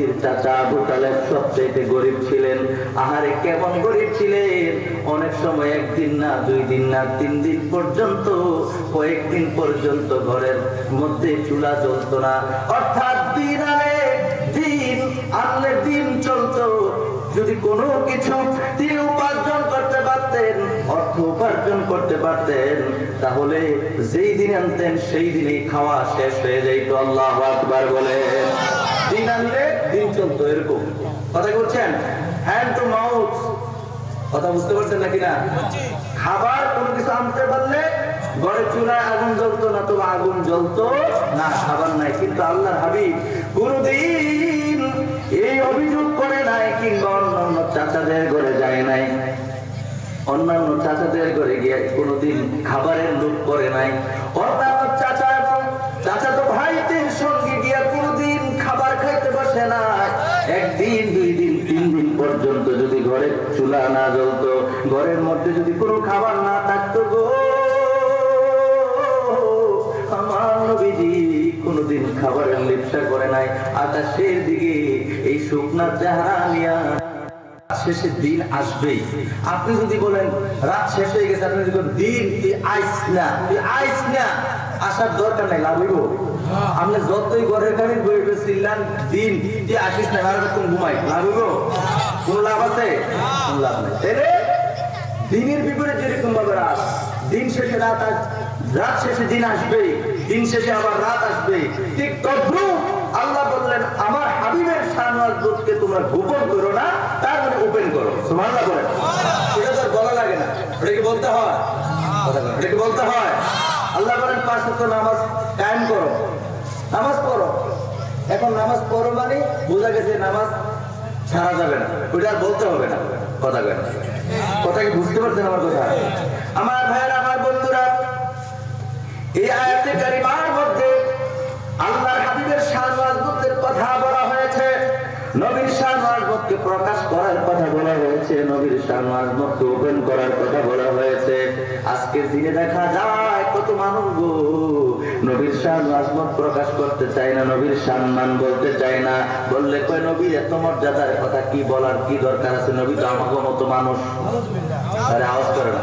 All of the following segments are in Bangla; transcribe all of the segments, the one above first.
নবীজির চাচা আবু তালেব সবচেয়ে গরিব ছিলেন। আহারে কেমন গরিব ছিলেন? অনেক সময় একদিন না, দুই দিন না, তিন দিন পর্যন্ত, কয়েকদিন পর্যন্ত ঘরের মধ্যে চুলা জ্বলতো না। অর্থাৎ দিন আনে দিন, আনলে দিন চলতো। যদি কোনো কিছু তিনি উপার্জন করতে পারতেন, অর্থ উপার্জন করতে পারতেন, তাহলে যেই দিন আনতেন, সেই দিনেই খাওয়া শেষ হয়ে যাইতো। আল্লাহ আকবার বলে দিন আনলে দিন চলতো এরকম। কথা বলছেন? Hand to mouth. কথা বুঝতে পারছেন নাকি না? খাবার কোনো কিছু আনতে পারলে ঘরে চুলায় আগুন জ্বলতো না, তো আগুন জ্বলতো না, খাবার নাই। কিন্তু আল্লাহর হাবিব কোনদিন এই অভিযোগ করে নাই, কিংবা অন্যান্য চাচাদের ঘরে যায় নাই। অন্যান্য চাচাদের ঘরে গিয়ে কোনোদিন খাবারের লোভ করে নাই। অন্যান্য চুলা না জ্বলতো, ঘরের মধ্যে যদি কোনো খাবার না থাকতো গো। আমার খাবারের লিপসা করে নাই, আকাশের দিকে এই চেহারা নিয়া। দিন আসবেই। আপনি যদি বলেন, রাত শেষ হয়ে গেছে, আপনি যদি দিন, তুই আইস না, তুই আইস না, আসার দরকার নাই, লাভ আপনি যতই ঘরের খালি বইবে চিল্লান দিন, তুই আসিস না ঘুমাই, লাভ কোন লাভ আছে? কোন লাভ নাই। যেরকম ভাবে রাত দিন শেষে রাত রাত শেষে দিন আসবে, দিন শেষে আবার রাত আসবে। ঠিক তদ্রুপ আল্লাহ বললেন, আমার হাবিবের শাহনাজ তোমরা গোপন করো না, তার মানে ওপেন করো। সুবহানাল্লাহ বলেন। এটা তো বলা লাগে না। এটা কি বলতে হয়? এটা কি বলতে হয়? আল্লাহ বলেন, পাঁচ ওয়াক্ত নামাজ কায়েম করো। নামাজ পড়ো। এখন নামাজ পড়ো মানে বোঝা গেছে নামাজ ছাড়া যাবে না। ওইটা আর বলতে হবে না। কথা কেন কথা কি বুঝতে পারছেন আমার কথা? আমার ভাইয়ের, আমার বন্ধুরা, এই আয়াতে কারিমার মধ্যে আল্লাহর হাবিবের ওয়াজবতের কথা বলা হয়েছে। নবীর ওয়াজবতকে প্রকাশ করার কথা বলা হয়েছে। নবীর ওয়াজবতকে ওপেন করার কথা বলা হয়েছে। আজকের দিনে দেখা যায় নবীর শান রাজমত প্রকাশ করতে চায় না, নবীর সম্মান বলতে চাই না। বললে কয়, নবী, এত মর্যাদার কথা কি বলার কি দরকার আছে? নবী তো আমাকে মতো মানুষ। আরে আওয়াজ করে না।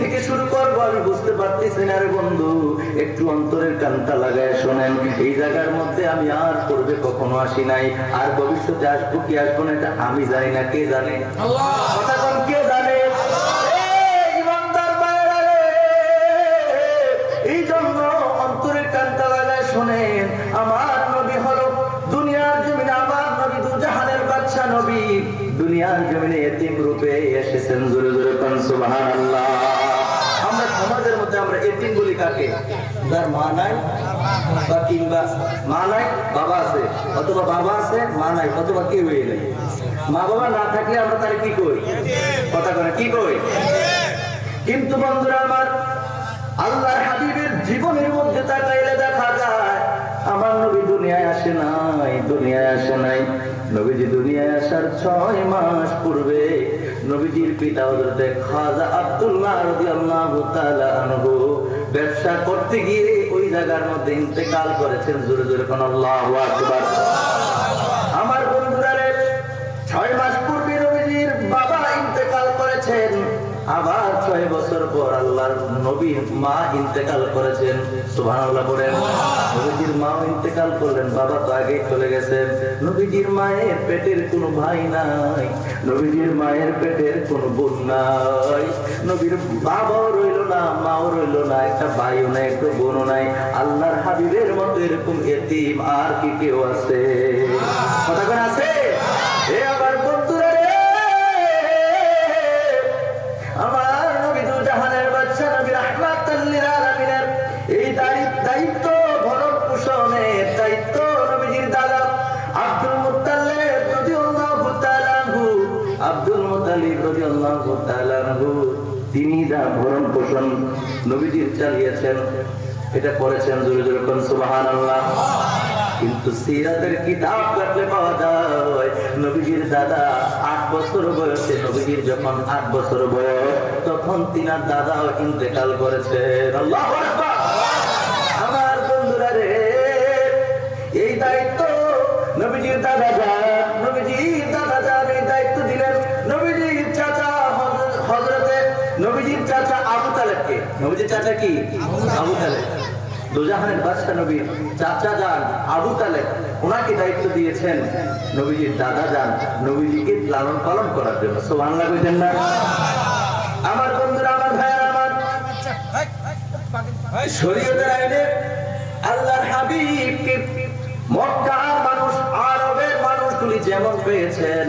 থেকে শুরু করব আমি বুঝতে পারতেছি না রে বন্ধু। একটু অন্তরের কানটা লাগায় শোনেন এই জায়গার মধ্যে আমি আর পূর্বে কখনো আসি নাই। আর ভবিষ্যতে আসব কি আসব না এটা আমি জানি না কে জানে? কথা কে জানে? এই ইমানদার ভাইরা রে, এই জন্য অন্তরের কানটা লাগায় শোনেন আমার নবী হলো দুনিয়ার জমিনে আমার নবী দু জাহানের বাচ্চা নবী। দুনিয়ার জমিনে এতিম রূপে এসেছেন জোরে জোরে আমরা সমাজের মধ্যে আমরা এতিম বলি কাকে? যার মা নাই বা কিংবা মা নাই, বাবা আছে। অথবা বাবা আছে, মা নাই, অথবা কেউ নেই। মা বাবা না থাকলে আমরা তার কি কই? কথা করে কি কই? কিন্তু বন্ধুরা আমার, আল্লাহর হাবিবের জীবনের মধ্যে তাকাইলে দেখা যায়, আমার নবী দুনিয়ায় আসে নাই, দুনিয়ায় আসে নাই। নবীজি দুনিয়ায় আসার ছয় মাস পূর্বে নবীজির পিতা হজরতে খাজা আব্দুল্লাহ রাদিয়াল্লাহু তাআলা আনহু ব্যবসা করতে গিয়ে ওই জায়গার মধ্যে ইন্তেকাল করেছেন। জোরে জোরে কোন আল্লাহু আকবার। ছয় বছর পর আল্লাহর নবীর মা ইন্তেকাল করেছেন। সুবহানাল্লাহ বলেন, নবীজির মাও ইন্তেকাল করলেন, বাবা তো আগেই চলে গেছেন নবীজির মায়ের পেটের কোনো ভাই নাই, নবীজির মায়ের পেটের কোনো বোন নাই। নবীর বাবাও রইল না, মাও রইল না, একটা ভাইও নাই, একটা বোনও নাই। আল্লাহর হাবিবের মতো এরকম এতিম আর কি কেউ আছে? কথা কোন আছে? তিনি যা ভরণ পোষণ নবীজির চালিয়েছেন, এটা করেছেন জোরে জোরে কোন সুবহানাল্লাহ। কিন্তু সিরাদের কিতাব কাটলে পাওয়া যায়, নবীজির দাদা আট বছর বয়সে, নবীজির যখন আট বছর বয়স, তখন তিনার দাদাও ইন্তেকাল করেছে। আল্লাহু আকবার। চাচা কি? আবু তালেব। দুজাহানের বাদশা নবীর চাচা যান, আবু তালেব। ওনাকে দায়িত্ব দিয়েছেন নবীজির দাদা যান, নবীজিকে লালন পালন করার জন্য। সুবহানাল্লাহ কইতেন না? আমার বন্ধুরা, আমার ভাইয়েরা, আমার শরীয়তের আইনে আল্লাহর হাবিবকে মানুষগুলি যেমন পেয়েছেন,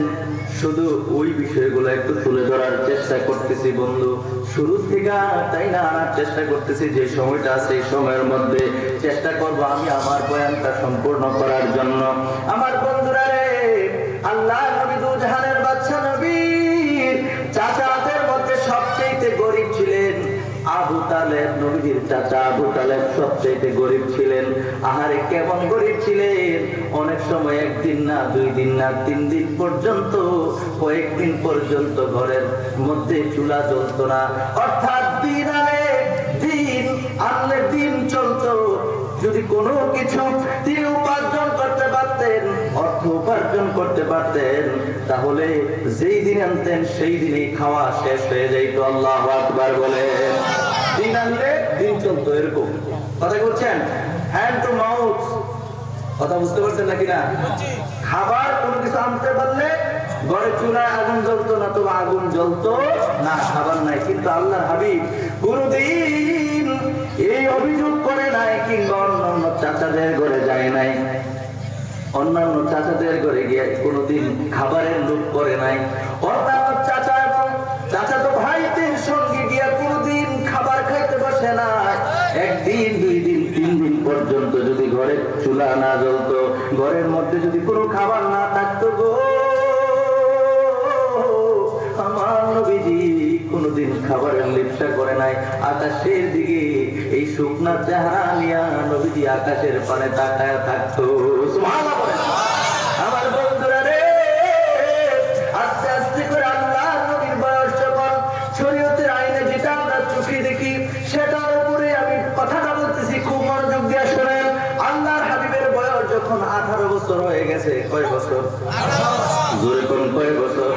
শুধু ওই বিষয়গুলো একটু তুলে ধরার চেষ্টা করতেছি বন্ধু। শুরু থেকে তাই না আনার চেষ্টা করতেছি, যে সময়টা আছে এই সময়ের মধ্যে চেষ্টা করব আমি আমার বয়ানটা সম্পূর্ণ করার জন্য। আমার বন্ধুরা রে, আল্লাহ চাচা আবু তালেব সবচেয়ে গরিব ছিলেন। আহারে কেমন গরিব ছিলেন? অনেক সময় একদিন না, দুই দিন না, তিন দিন পর্যন্ত, কয়েকদিন পর্যন্ত ঘরের মধ্যে চুলা জ্বলতো না। অর্থাৎ দিন আনে দিন, আনলে দিন চলতো। যদি কোনো কিছু তিনি উপার্জন করতে পারতেন, অর্থ উপার্জন করতে পারতেন, তাহলে যেই দিন আনতেন, সেই দিনই খাওয়া শেষ হয়ে যাইতো। আল্লাহ আকবার বলে দিন আনলে দিন চলতো এরকম। কথা বলছেন হ্যান্ড টু মাউথ। কথা বুঝতে পারছেন নাকি না? খাবার কোনো কিছু আনতে পারলে ঘরে চুলায় আগুন জ্বলতো না তো আগুন জ্বলতো না খাবার নাই। কিন্তু আল্লাহর হাবিব কোনদিন এই অভিযোগ করে নাই কিংবা অন্যান্য চাচাদের ঘরে যায় নাই। অন্যান্য চাচাদের ঘরে গিয়ে কোনোদিন খাবারের লোভ করে নাই। অন্যান্য ঘরের যদি কোনো খাবার না থাকতো গো, আমার নবীজি কোনোদিন খাবারের লিপসা করে নাই। আকাশের দিকে এই শুকনা চেহারা নিয়া নবীজি আকাশের পানে তাকায় থাকতো। বছর হয়ে গেছে, কয় বছর? জোরে করুন কয় বছর?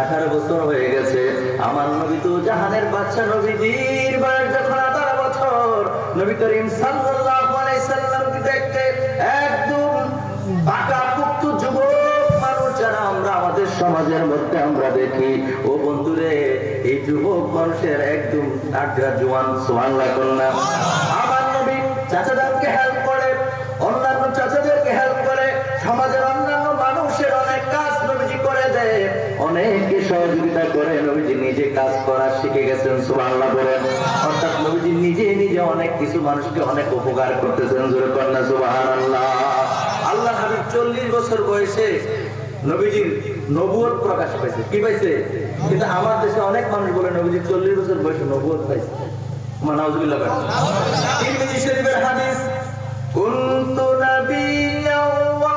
আঠারো বছর হয়ে গেছে। আমার নবী তো জাহানের বাচ্চা নবীজির বয়স যখন আঠারো বছর, নবী করিম দেখতে একদম পাকা পুক্ত যুবক মানুষ যারা আমরা আমাদের সমাজের মধ্যে আমরা দেখি। ও বন্ধুরে, এই যুবক মানুষের একদম আগ্রা জোয়ান সোয়ান লাগুন না আমার নবী চাচাদেরকে কাজ করা শিখে গেছেন সুবাহ বলেন অর্থাৎ নবীজি নিজে নিজে অনেক কিছু মানুষকে অনেক উপকার করতেছেন, জোরে কন্যা সুবহানাল্লাহ। আল্লাহ হাবিব চল্লিশ বছর বয়সে নবীজির নবুয়ত প্রকাশ পাইছে। কি পাইছে? কিন্তু আমার দেশে অনেক মানুষ বলে নবীজি চল্লিশ বছর বয়সে নবুয়ত পাইছে। মানাউজুবিল্লাহ তিরমিজি শরীফের হাদিস, কুনতু নাবিয়্যা ওয়া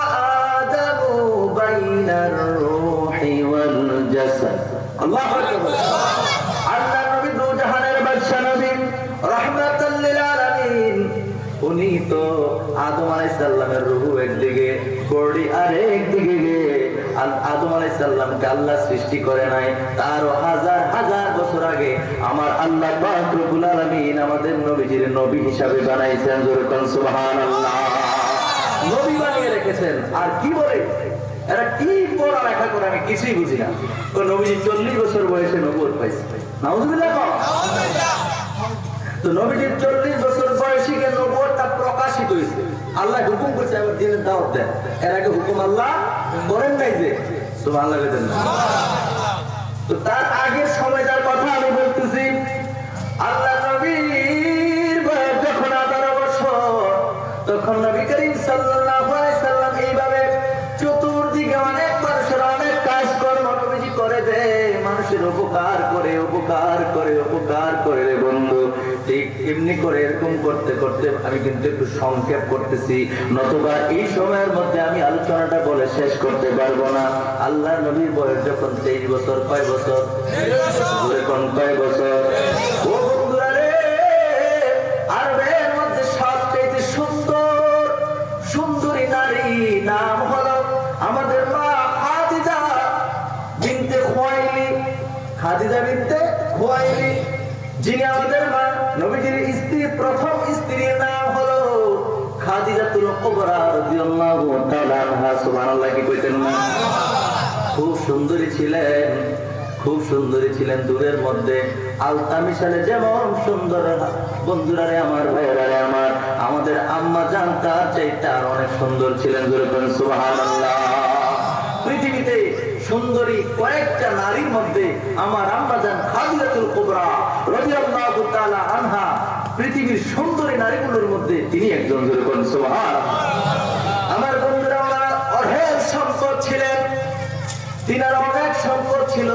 আদামু বাইনার রূহি ওয়াল জাসাদ। আল্লাহু আকবার। আরেক দিকে গিয়ে আদম আল্লাহ সৃষ্টি করে নাই। তার হাজার হাজার বছর আগে আমার আল্লাহ রব্বুল আমাদের নবীজির নবী হিসাবে বানাইছেন। নবী বানিয়ে রেখেছেন। আর কি বলে? এরা কি পড়ালেখা করে আমি কিছুই বুঝি না। তো নবীজি চল্লিশ বছর বয়সে পাইছে। নাউজুবিল্লাহ। তো নবীজির চল্লিশ বছর বয়সী প্রকাশিত হয়েছে। আল্লাহ হুকুম করছে আবার দিনের দাওয়াত দেন। এর আগে হুকুম আল্লাহ করেন নাই যে। সুবহানাল্লাহ বলেন না। তো তার আগের সময়টার কথা আমি বলতেছি, আল্লাহ নবীর যখন আঠারো বছর তখন নবী করিম সাল্লাল্লাহু সাল্লাম এইভাবে চতুর্দিকে অনেক মানুষের অনেক কাজ কর্ম করে দেয়। মানুষের উপকার করে উপকার করে উপকার করে বন্ধু। এমনি করে এরকম করতে করতে আমি কিন্তু একটু সংক্ষেপ করতেছি। নতুবা এই সময়ের মধ্যে আমি আলোচনাটা বলে শেষ করতে পারব না। আল্লাহ নবীর বয়স যখন তেইশ বছর, কয় বছর? যখন কয় বছর? যিনি আমাদের মা নবীজির স্ত্রী, প্রথম স্ত্রীর নাম হলো খাদিজাতুল কুবরা রাদিয়াল্লাহু তাআলা আনহা, সুবহানাল্লাহ, কি কইতেন না খুব সুন্দরী ছিলেন, খুব সুন্দরী ছিলেন দূরের মধ্যে। আলতা মিশালে যেমন সুন্দর বন্ধুরা রে আমার ভাইয়েরা রে আমার, আমাদের আম্মা জান তার চাইতে আর অনেক সুন্দর ছিলেন দূরে সুবহানাল্লাহ। পৃথিবীতে সুন্দরী কয়েকটা নারীর মধ্যে আমার আম্মা জান খাদিজাতুল কুবরা রাদিয়াল্লাহু তাআলা আনহা পৃথিবীর সুন্দরী নারীগুলোর মধ্যে তিনি একজন কোন সুবহানাল্লাহ আমার বন্ধুরা, ওনারা অঢেল সম্পদ ছিলেন। তিনার অনেক সম্পদ ছিল,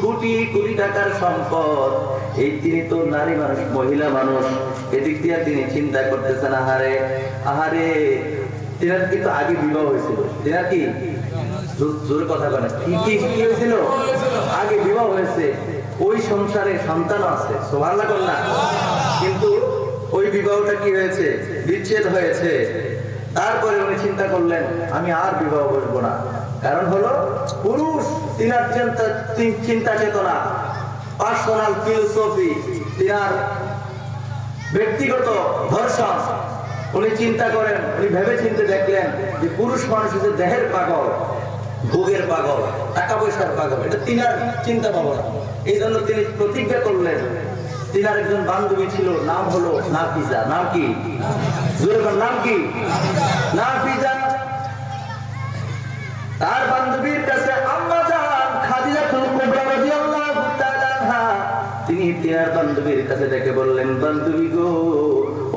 কোটি কোটি টাকার সম্পদ। এই তিনি তো নারী মানুষ, মহিলা মানুষ। এদিক দিয়ে তিনি চিন্তা করতেছেন, আহারে আহারে, তিনার কিন্তু আগে বিবাহ হয়েছিল? তিনার কি? জোর- কথা বলে। কি কি হয়েছিল? আগে বিবাহ হয়েছে। ওই সংসারে সন্তান আছে সোভাল্লা না। কিন্তু ওই বিবাহটা কি হয়েছে? বিচ্ছেদ হয়েছে। তারপরে উনি চিন্তা করলেন, আমি আর বিবাহ করব না। কারণ হলো, পুরুষ তিনার চিন্তা চিন্তা চেতনা পার্সোনাল ফিলোসফি তিনার ব্যক্তিগত ধর্ষণ। উনি চিন্তা করেন, উনি ভেবে চিন্তে দেখলেন যে পুরুষ মানুষ হচ্ছে দেহের পাগল, ভোগের পাগল, টাকা পয়সার পাগল। এটা তিনার চিন্তা ভাবনা। এই জন্য তিনি প্রতিজ্ঞা করলেন তিনার একজন বান্ধবী ছিল, নাম হলো নাফিজা নাম নাম কি? তার বান্ধবীর কাছে আম্মা খাদিজাতুল কুবরা রাদিয়াল্লাহু তাআলা তিনি তিনার বান্ধবীর কাছে ডেকে বললেন, বান্ধবী গো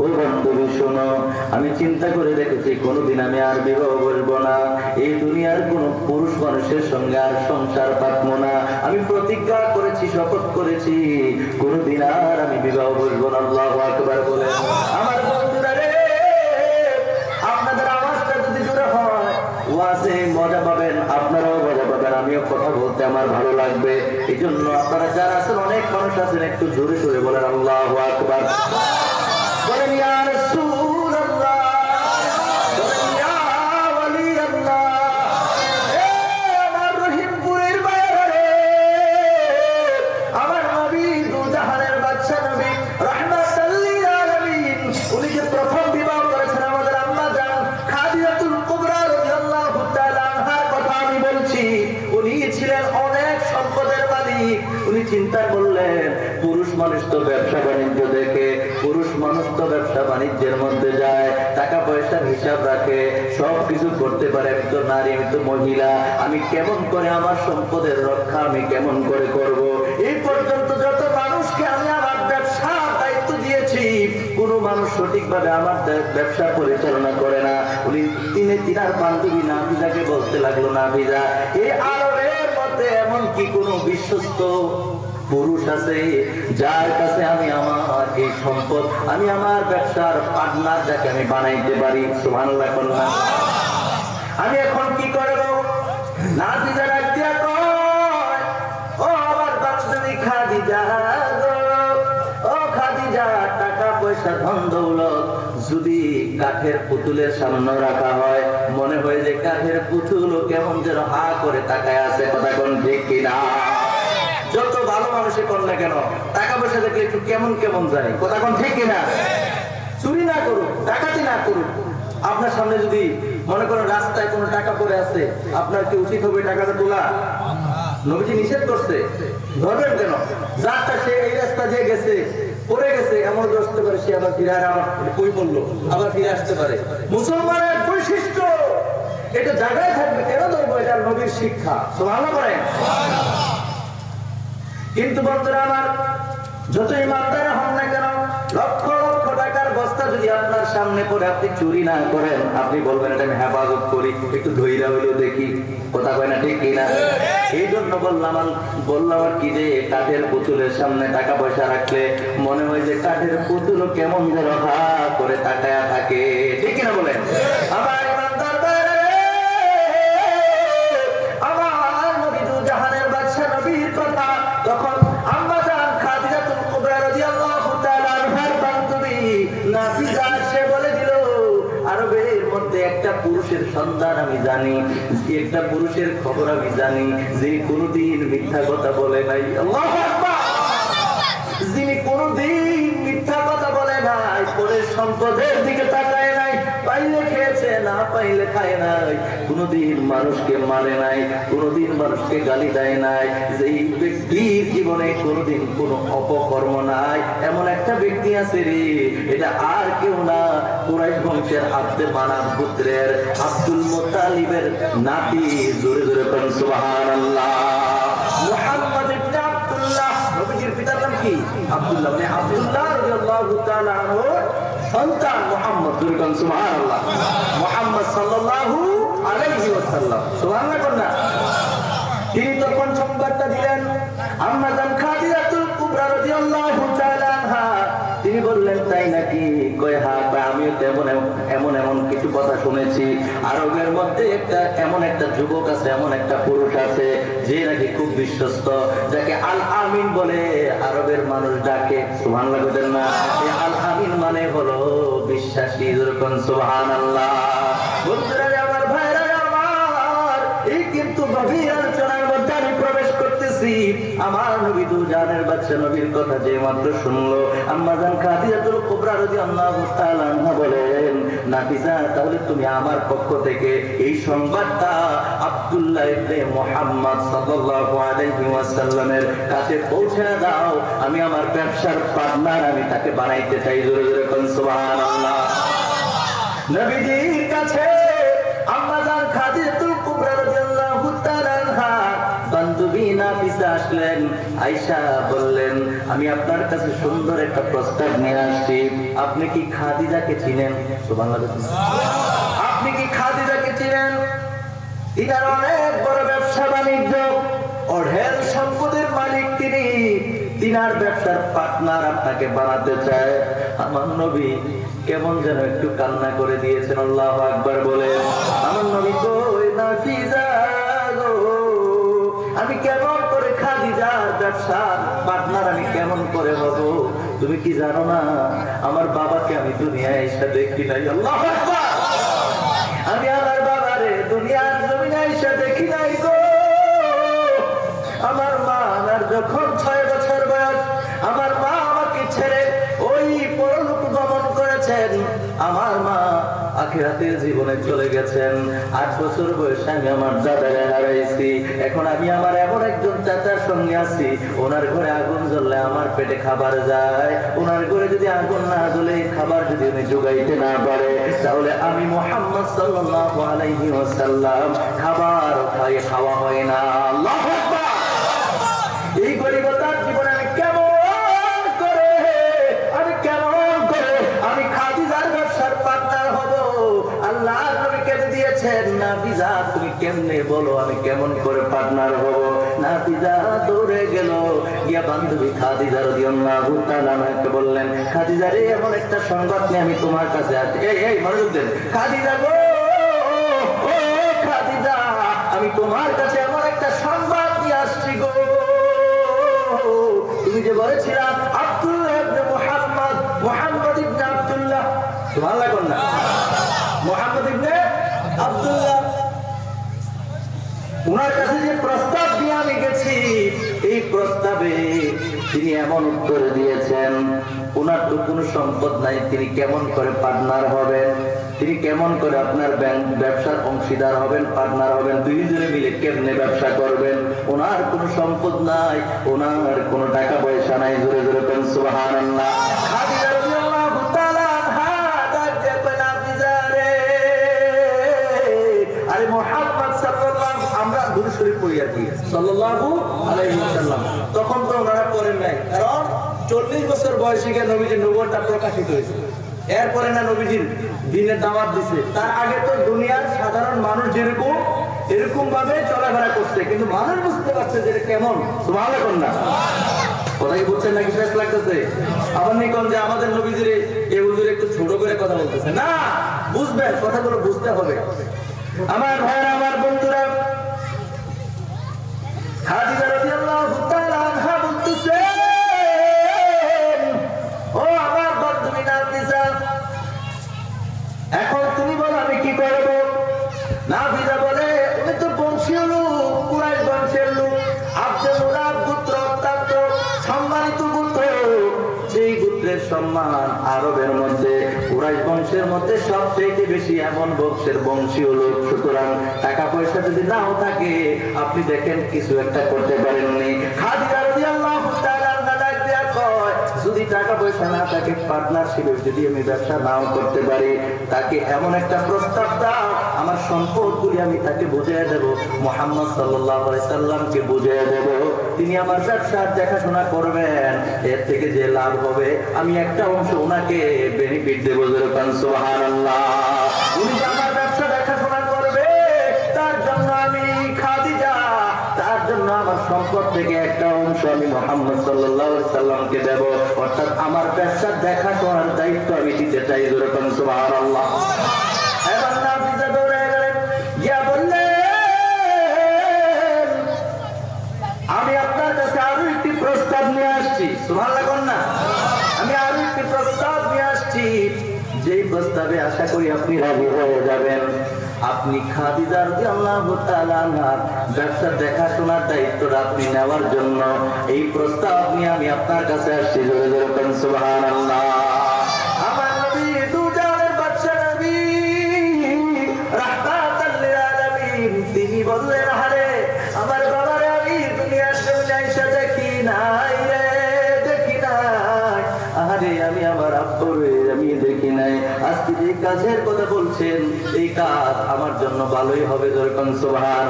ও বান্ধবী শোনো, আমি চিন্তা করে দেখেছি, কোনোদিন আমি আর বিবাহ করব না। এই দুনিয়ার কোন পুরুষ মানুষের সঙ্গে আর সংসার পাতবো না। আমি প্রতিজ্ঞা করেছি, শপথ করেছি, কোনোদিন আর আমি বিবাহ করব না। আল্লাহু আকবার বলে আমার বন্ধুরা রে, আপনাদের আওয়াজটা যদি জোরে হয়, ওয়াজে মজা পাবেন, আপনারাও মজা পাবেন, আমিও কথা বলতে আমার ভালো লাগবে। এই জন্য আপনারা যারা আছেন, অনেক মানুষ আছেন, একটু জোরে জোরে বলেন, আল্লাহ আকবার। তো ব্যবসা বাণিজ্য দেখে, পুরুষ মানুষ তো ব্যবসা বাণিজ্যের মধ্যে যায় টাকা পয়সার হিসাব রাখে সব কিছু করতে পারে আমি তো নারী আমি তো মহিলা। আমি কেমন করে আমার সম্পদের রক্ষা আমি কেমন করে করব? এই পর্যন্ত যত মানুষকে আমি আমার ব্যবসা দায়িত্ব দিয়েছি, কোনো মানুষ সঠিকভাবে আমার ব্যবসা পরিচালনা করে না। উনি তিনি তিনার বান্ধবী নাভিজাকে বলতে লাগল নাভিজা এই আরবের মধ্যে এমন কি কোনো বিশ্বস্ত পুরুষ আছে, যার কাছে আমি আমার এই সম্পদ, আমি আমার ব্যবসার পার্টনার যাকে আমি বানাইতে পারি, সুবহানাল্লাহ এখন না আমি এখন কি করব? দৌলত, যদি কাঠের পুতুলের সামনে রাখা হয়, মনে হয় যে কাঠের পুতুল কেমন যেন হা করে তাকায় আছে, কথা কোন ঠিক কিনা? যত মানুষে কর না কেন? টাকা পয়সা দেখলে একটু কেমন কেমন যায়? কথা কোন ঠিক কিনা? চুরি না করুক, ডাকাতি না করুক। আপনার সামনে যদি মনে করেন রাস্তায় কোনো টাকা পড়ে আছে, আপনার কি উচিত হবে টাকাটা তোলা? নবীজি নিষেধ করছে। ধরবেন কেন? যারটা সে এই রাস্তা দিয়ে গেছে, পড়ে গেছে, এমন আসতে পারে সে আবার ফিরে আবার কই পড়ল? আবার ফিরে আসতে পারে। মুসলমানের বৈশিষ্ট্য, এটা জায়গায় থাকবে। কেন ধরবো? এটা নবীর শিক্ষা। ভালো করেন কিন্তু বন্ধুরা আমার যত ইমানদার হন না কেন লক্ষ লক্ষ টাকার বস্তা যদি আপনার সামনে পরে আপনি চুরি না করেন আপনি বলবেন এটা আমি হেফাজত করি একটু ধৈর্য হইলেও দেখি কথা কয় না ঠিক কিনা? এই জন্য বললাম বললাম আর কি যে কাঠের পুতুলের সামনে টাকা পয়সা রাখলে মনে হয় যে কাঠের পুতুল কেমন যেন হা করে তাকায়া থাকে ঠিক কিনা বলেন? আমার সন্ধান আমি জানি, একটা পুরুষের খবর আমি জানি যে কোনোদিন মিথ্যা কথা বলে নাই। যিনি কোনোদিন মিথ্যা কথা বলে নাই পরের সম্পদের দিকে তাকায় নাই, পাইলে খেয়েছে না পাইলে খায় নাই, কোনদিন মানুষকে মারে নাই, কোনদিন মানুষকে গালি দেয় নাই। যেই ব্যক্তির জীবনে কোনদিন কোনো অপকর্ম নাই, এমন একটা ব্যক্তি আছে রে, এটা আর কেউ না। কুরাইশ বংশের আব্দে মানাব পুত্রের আব্দুল মোতালিবের নাতি, জোরে জোরে করেন সুবহানাল্লাহ। আব্দুল্লাহ আব্দুল্লাহ মানে আব্দুল্লাহ সন্তান মুহাম্মদ মুহাম্মদ সাল্লাল্লাহু তিনি বললেন, তাই নাকি? আমিও তেমন এমন- এমন কিছু কথা শুনেছি। আরবের মধ্যে একটা, এমন একটা যুবক আছে, এমন একটা পুরুষ আছে, যে নাকি খুব বিশ্বস্ত, যাকে আল আমিন বলে। আরবের মানুষ ডাকে সুহান লাগতেন না আল আমিন মানে হলো বিশ্বাসী যেরকম সুহান আল্লাহ বন্ধুরা কিন্তু গভীর আলোচনার মধ্যে আমি প্রবেশ করতেছি। আমার নবী দু জানের বাচ্চা নবীর কথা যে মাত্র শুনলো। আম্মা জান খাদিজাতুল কুবরা রাদিয়াল্লাহু তাআলা আনহা বলেন, নাফিসা, তাহলে তুমি আমার পক্ষ থেকে এই সংবাদটা আব্দুল্লাহ ইবনে মুহাম্মদ সাল্লাল্লাহু আলাইহি ওয়াসাল্লামের কাছে পৌঁছে দাও। আমি আমার ব্যবসার পার্টনার, আমি তাকে বানাইতে চাই। জোরে জোরে কোন, সুবহানাল্লাহ। নবীজির কাছে আসলেন, আয়েশা বললেন, আমি আপনার কাছে সুন্দর একটা প্রস্তাব নিয়ে আসছি। আপনি কি খাদিজাকে চিনেন? সুবহানাল্লাহ। আপনি কি খাদিজাকে চিনেন? ইনার অনেক বড় ব্যবসা বাণিজ্য। অঢেল সম্পদের মালিক তিনি। তিনার ব্যবসার পার্টনার আপনাকে বানাতে চায়। আমার নবী কেমন যেন একটু কান্না করে দিয়েছেন, আল্লাহ আকবার বলে কি জানো না? আমার বাবাকে আমি দুনিয়ায় এসে দেখি নাই। আল্লাহ আমি আমার বাবারে দুনিয়ার জমিনে এসে দেখি নাই গো। আমার মা আমার যখন আখিরাতের জীবনে চলে গেছেন। আট বছর বয়সে আমি আমার দাদারে হারাইছি এখন আমি আমার এমন একজন চাচার সঙ্গে আছি, ওনার ঘরে আগুন জ্বললে আমার পেটে খাবার যায়। ওনার ঘরে যদি আগুন না জ্বলে খাবার যদি উনি যোগাইতে না পারে, তাহলে আমি মোহাম্মদ সাল্লাল্লাহু আলাইহি ওয়াসাল্লাম খাবার খাওয়া হয় না। আল্লাহু খাদিজা রাদিয়াল্লাহু তাআলা আমাকে বললেন, খাদিজা রে, এমন একটা সংবাদ নিয়ে আমি তোমার কাছে আছি এই এই, মনোযোগ দেন। খাদিজা গো, ও খাদিজা, আমি তোমার কাছে এমন একটা সংবাদ নিয়ে আসছি গো। তুমি যে বলেছিলা, আব্দুল্লাহ ইবনে মুহাম্মদ মুহাম্মদ ইবনে আব্দুল্লাহ। সুবহানাল্লাহ কোন না। মুহাম্মদ ইবনে আব্দুল্লাহ। উনার তিনি এমন উত্তর দিয়েছেন ওনার তো কোনো সম্পদ নাই তিনি কেমন করে পার্টনার হবেন? তিনি কেমন করে আপনার ব্যাংক ব্যবসার অংশীদার হবেন পার্টনার হবেন? দুইজনে মিলে কেমনে ব্যবসা করবেন? ওনার কোনো সম্পদ নাই ওনার কোনো টাকা পয়সা নাই। জোরে জোরে পেন সুবহানাল্লাহ। খাদিজা রাদিয়াল্লাহু তাআলা দিয়ে কয়, "নাফিজা রে, আরে মোহাম্মদ সাল্লাল্লাহু আমরা দুরূদ শরীফ পড়ি আর কি সাল্লাল্লাহু আলাইহি ওয়াসাল্লাম। তখন তো ওনারা করেন নাই। কারণ চল্লিশ বছর বয়সে গিয়ে নবীজি নবুয়তটা প্রকাশিত হয়েছে। এরপরে না নবীজির দিনের দাওয়াত দিছে। তার আগে তো দুনিয়ার সাধারণ মানুষ যেরকম এরকম ভাবে চলাফেরা করছে। কিন্তু মানুষ বুঝতে পারছে যে কেমন। তোমার এখন না। কথা কি বলছেন নাকি ফ্রেশ লাগতেছে? আবার নিকন যে আমাদের নবীজির এই হুজুর একটু ছোট করে কথা বলতেছে। না বুঝবেন কথাগুলো বুঝতে হবে। আমার ভাইরা আমার বন্ধুরা, খাদিজা রাদিয়াল্লাহু সম্মান আরবের মধ্যে, কুরাইশ বংশের মধ্যে সবচেয়ে বেশি এমন বংশের বংশীয় লোক সুতরাং টাকা পয়সা যদি নাও থাকে, আপনি দেখেন কিছু একটা করতে পারেননি। যদি টাকা পয়সা না থাকে পার্টনারশিপে যদি আমি ব্যবসা নাও করতে পারি, তাকে এমন একটা প্রস্তাব দাও আমার সম্পদগুলি আমি তাকে বুঝিয়ে দেব, মোহাম্মদ আলাইহি সাল্লামকে বুঝিয়ে দেব। তিনি আমার ব্যবসার দেখাশোনা করবেন, এর থেকে যে লাভ হবে, আমি একটা অংশ ওনাকে বেনিফিট দেবো যেরকম সুবহানাল্লাহ। উনি আমার ব্যবসা দেখাশোনা করবে, তার জন্য আমি খাদিজা, তার জন্য আমার সম্পদ থেকে একটা অংশ আমি মোহাম্মদ আলাইহি সাল্লামকে দেব। অর্থাৎ আমার ব্যবসার দেখাশোনার দায়িত্ব আমি দিতে চাই যেরকম এবার আমি আরও একটি প্রস্তাব নিয়ে আসছি। যেই প্রস্তাবে আশা করি আপনি রাজি হয়ে যাবেন। আপনি খাদিজা রাদিয়াল্লাহু তাআলা আনহার ব্যবসা দেখাশোনার দায়িত্বটা আপনি নেওয়ার জন্য এই প্রস্তাব নিয়ে আমি আপনার কাছে আসছি। জোরে জোরে সুবহানাল্লাহ। এই কাজ আমার জন্য ভালোই হবে যখন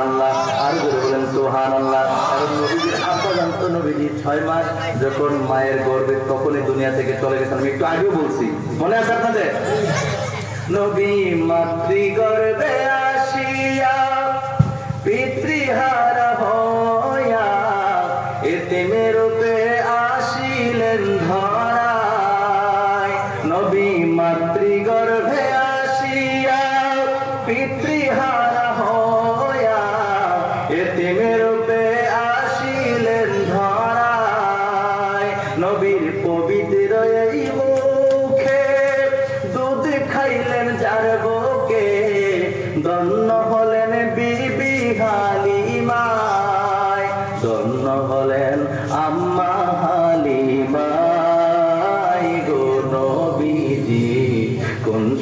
আল্লাহ আর জোরে বলেন সুবহানাল্লাহ। কারণ নবীজির আপাদান্ত নবীজি ছয় মাস যখন মায়ের গর্বে তখনই দুনিয়া থেকে চলে গেছেন। আমি একটু আগেও বলছি। মনে আছে আপনাদের? নবী মাতৃগর্ভে আসিয়া পিতৃহারা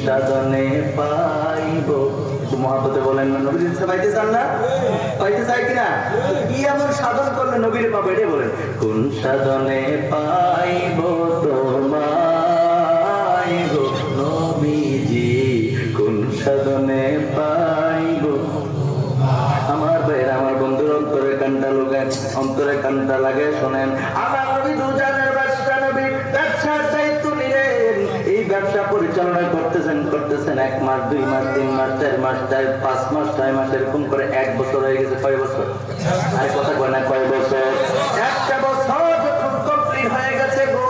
সাধনে পাইব। মহাপতে বলেন না, নবীর পাইতে চান না? পাইতে চাই কিনা? কি এমন সাধন করলে নবীর পাবে এটাই বলেন। কোন সাধনে পাইব তোমায় নবীজি? কোন সাধনে পাইব? আমার ভাইয়ের, আমার বন্ধুর অন্তরে কান্টা লোকে অন্তরে কান্টা লাগে, শোনেন। আমার নবী দুজানের ব্যবসা নবী ব্যবসার দায়িত্ব নিলেন। এই ব্যবসা পরিচালনা করতেছেন এক মাস দুই মাস তিন মাস চার মাস চার পাঁচ মাস ছয় মাস এরকম করে এক বছর হয়ে গেছে কয় বছর? আর কথা কয় না কয় বছর? একটা বছর কমপ্লিট হয়ে গেছে গো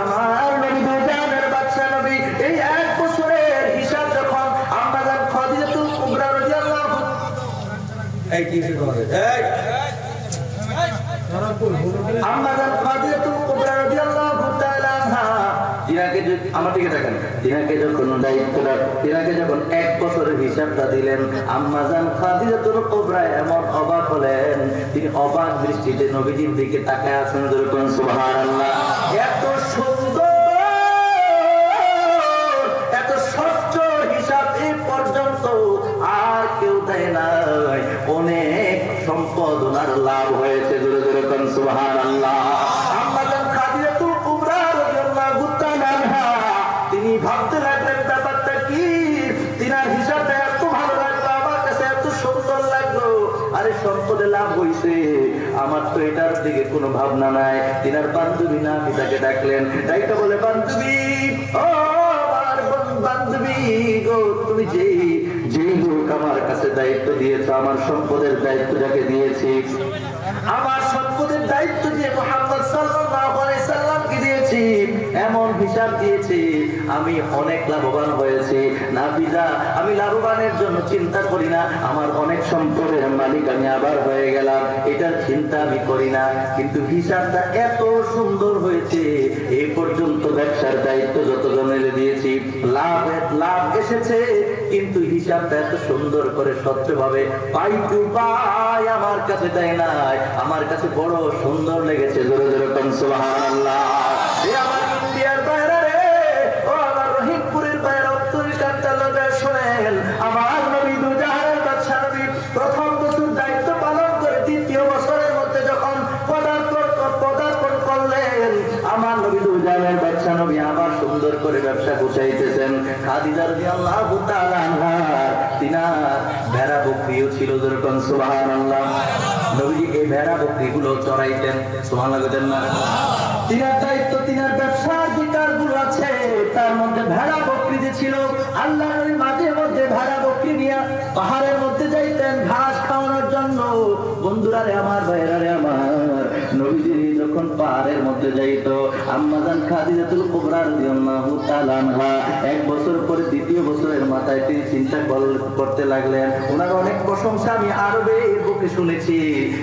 আমার নবী দুজানের ব্যবসা নবী এই এক বছরের হিসাব যখন আমরা যখন খাদিজাতুল কুবরা রাদিয়াল্লাহু এই কি শুরু করে এই! আম্মাজান খাদিজাতুল যে- আমার দিকে দেখেন। ইরাকে যখন দায়িত্বটা ইরাকে যখন এক বছরের হিসাবটা দিলেন আম্মাজান খাদিজাতুল কুবরা এমন অবাক হলেন। তিনি অবাক দৃষ্টিতে নবীজির দিকে তাকায় আছেন যেরকম সুবহানাল্লাহ। বর্ণনায় তিনার বান্ধবী না পিতাকে ডাকলেন। ডাইটা বলে, বান্ধবী, ও বান্ধবী গো, তুমি যেই যেই লোক আমার কাছে দায়িত্ব দিয়েছ, আমার সম্পদের দায়িত্ব যাকে দিয়েছি, আমার সম্পদের দায়িত্ব দিয়ে মোহাম্মদ সাল্লাল্লাহু আলাইহি হিসাব দিয়েছি, আমি অনেক লাভবান হয়েছি। না বিদা আমি লাভবানের জন্য চিন্তা করি না, আমার অনেক সম্পদের মালিক আমি আবার হয়ে গেলাম, এটার চিন্তা আমি করি না। কিন্তু হিসাবটা এত সুন্দর হয়েছে এই পর্যন্ত ব্যবসার দায়িত্ব যতজনের দিয়েছি, লাভ লাভ এসেছে, কিন্তু হিসাবটা এত সুন্দর করে স্বচ্ছভাবে পাই টু পাই আমার কাছে দেয় নাই, আমার কাছে বড় সুন্দর লেগেছে, জোরে জোরে কম সুবহানাল্লাহ। নবী আবার সুন্দর করে ব্যবসা গুছাইতেছেন। খাদিজা তাআলা আনহা, তিনার ভেড়া বকরিও ছিল যেরকম, সুবহানাল্লাহ। নবীজি এই ভেড়া বকরিগুলো চড়াইতেন, সুবহানাল্লাহ না। তিনার দায়িত্ব, তিনার ব্যবসার যে কারগুলো আছে। তার মধ্যে ভেড়া বকরি যে ছিল আল্লাহ মাঝে মধ্যে ভেড়া বকরি নিয়ে পাহাড়ের মধ্যে যাইতেন, ঘাস খাওয়ানোর জন্য। বন্ধুরা রে আমার ভাইরা রে আমার, নবীজি যখন পাহাড়ের মধ্যে যাইত। আম্মাজান খাদিজাতুল কুবরা রাদিয়াল্লাহু তাআলা আনহা এক বছর পরে দ্বিতীয় বছরের মাথায় তিনি চিন্তা কর- করতে লাগলেন। ওনার অনেক প্রশংসা আমি আরবে বুকে শুনেছি।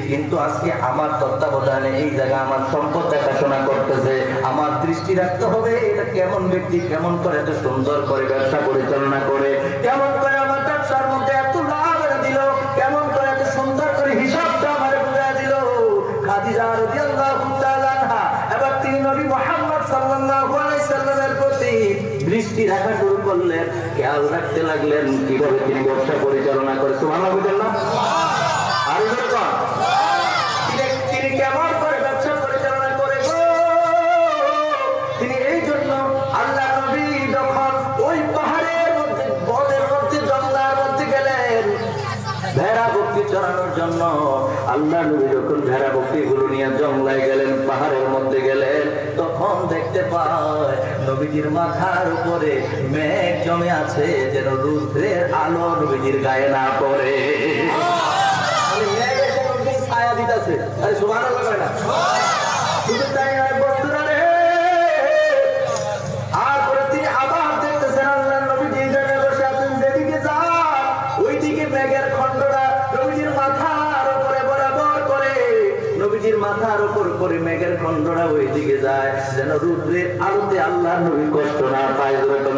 কিন্তু আজকে আমার তত্ত্বাবধানে এই জায়গা আমার সম্পদ দেখাশোনা করতেছে। আমার দৃষ্টি রাখতে হবে, এটা কেমন ব্যক্তি কেমন করে এত সুন্দর করে ব্যবসা পরিচালনা করে, কেমন করে খেয়াল রাখতে লাগলেন কীভাবে তিনি ব্যবসা পরিচালনা করে। বুঝলেন না। নবীজির মাথার উপরে মেঘ জমে আছে যেন রুদ্রের আলো নবীজির গায়ে না পড়ে। ছায়া দিতেছে। আরে সুবহানাল্লাহ। রুদ্রের আল্লাহ নবী কষ্ট না পায় যেরকম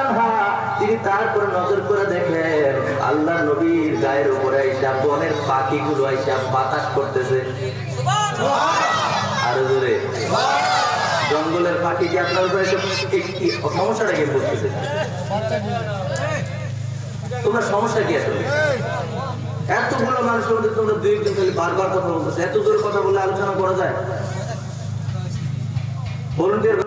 আনহা, তিনি তারপরে নজর করে দেখেন আল্লাহ নবীর গায়ের উপরে আইসা বনের আইসা বাতাস করতেছে। আরও জোরে। জঙ্গলের পাখি কি আপনার উপরে সমস্যাটা কি বুঝতেছে তোমরা সমস্যা কি আসলে? এতগুলো মানুষের মধ্যে তোমরা দুই একজন খালি বারবার কথা বলতেছে। এত জোরে কথা বলে আলোচনা করা যায়? ভলেন্টিয়ার